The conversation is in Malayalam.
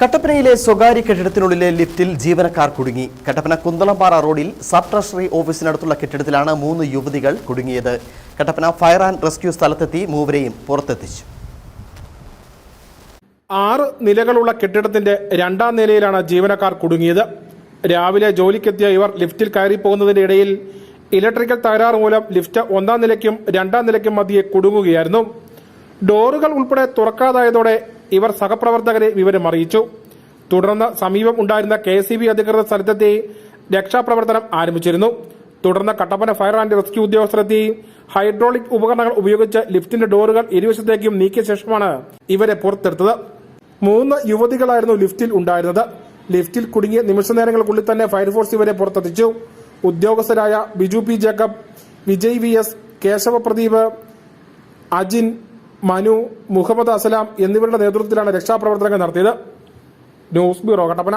കട്ടപ്പനയിലെ സ്വകാര്യ കെട്ടിടത്തിനുള്ളിലെ ലിഫ്റ്റിൽ ജീവനക്കാർ കുടുങ്ങി. കട്ടപ്പന കുന്തളംപാറ റോഡിൽ സബ് ട്രഷറി ഓഫീസിനടുത്തുള്ള കെട്ടിടത്തിലാണ് മൂന്ന് യുവതികൾ കുടുങ്ങിയത്. കട്ടപ്പന ഫയർ ആൻഡ് റെസ്ക്യൂ സ്ഥലത്തെത്തി മൂവരെയും പുറത്തെത്തിച്ചു. ആറ് നിലകളുള്ള കെട്ടിടത്തിന്റെ രണ്ടാം നിലയിലാണ് ജീവനക്കാർ കുടുങ്ങിയത്. രാവിലെ ജോലിക്കെത്തിയ ഇവർ ലിഫ്റ്റിൽ കയറി പോകുന്നതിന്റെ ഇടയിൽ ഇലക്ട്രിക്കൽ തകരാറ് മൂലം ലിഫ്റ്റ് ഒന്നാം നിലയ്ക്കും രണ്ടാം നിലയ്ക്കും മധ്യേ കുടുങ്ങുകയായിരുന്നു. ഡോറുകൾ ഉൾപ്പെടെ തുറക്കാതായതോടെ ഇവർ സഹപ്രവർത്തകരെ വിവരം അറിയിച്ചു. തുടർന്ന് സമീപം ഉണ്ടായിരുന്ന കെ എസ് ബി അധികൃതർ സ്ഥലത്തെത്തി രക്ഷാപ്രവർത്തനം ആരംഭിച്ചിരുന്നു. തുടർന്ന് കട്ടപ്പന ഫയർ ആൻഡ് റെസ്ക്യൂ ഉദ്യോഗസ്ഥരെത്തി. ഹൈഡ്രോളിക് ഉപകരണങ്ങൾ ഉപയോഗിച്ച് ലിഫ്റ്റിന്റെ ഡോറുകൾ ഇരുവശത്തേക്കും നീക്കിയ ശേഷമാണ് ഇവരെ പുറത്തെടുത്തത്. മൂന്ന് യുവതികളായിരുന്നു ലിഫ്റ്റിൽ ഉണ്ടായിരുന്നത്. ലിഫ്റ്റിൽ കുടുങ്ങിയ നിമിഷ നേരങ്ങൾക്കുള്ളിൽ തന്നെ ഫയർഫോഴ്സ് ഇവരെ പുറത്തെത്തിച്ചു. ഉദ്യോഗസ്ഥരായ Biju P Jacob Vijay V S Keshava Pradeep Ajin Manu Muhammad Asalam എന്നിവരുടെ നേതൃത്വത്തിലാണ് രക്ഷാപ്രവർത്തനങ്ങൾ നടത്തിയത്. News bureau Kattappana.